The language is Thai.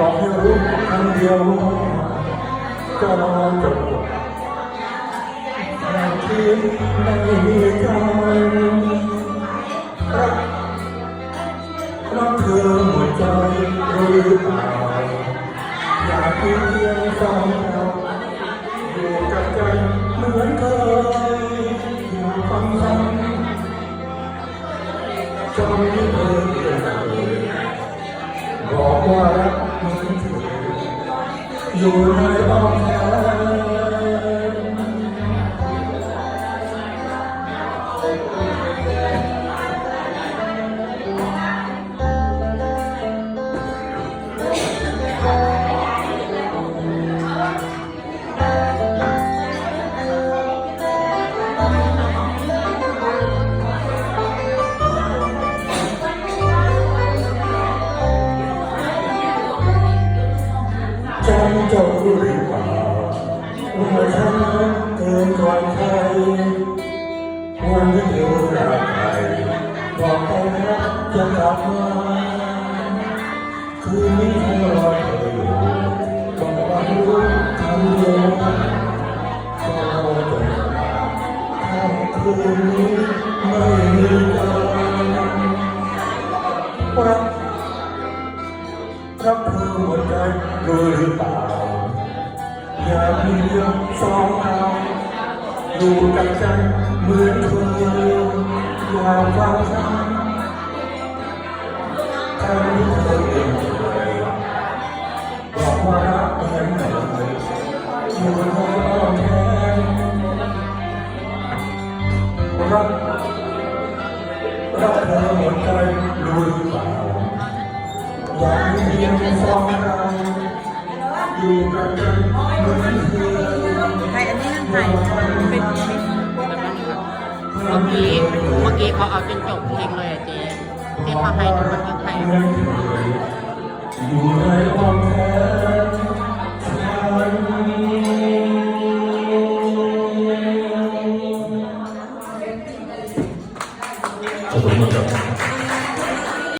อย่าบอกให้รู้คำเดียวจะรอจบแต่คิดไม่ใจรักรักเธอหัวใจรู้หรือเปล่าอยากเพียงสองเราอยู่กับใจเหมือนเคยอยู่ฟังซ้ำจนเคยเปลี่ยนเลยบอกว่า อยู่ในอ้ เจ้ารู้หรือเปล่าว่าฉันเกินกว่าใครวันที่เธอรักใครบอกไปนะจะกลับมาคืนนี้เธอรอเธออยู่บอกว่ารู้คำเดียวก็จบค่ำคืนนี้ไม่มีวันรักรักเธอหมดใจรู้หาอย่าเพียงสองเราอยู่กับใจเหมือนเคยอย่าฟังฉันแค่นี้เธอเองเล ยบอกว่ารักเหมือนเคยอยู่ในอ้อมแขนรักรักเธอหมด อยากมีเพียงสองเรอยู่กันกันเหมือนเคยใครอันนี้นั่งถ่ายเป็นเป็นเมื่อกี้เมื่อกี้เขาเอาจนจบเพลงเลยอะเจ๊ที่เขาให้ดูมันก็ไทยอยู่ในอ้อมแขนฉันขอบคุณมากครับ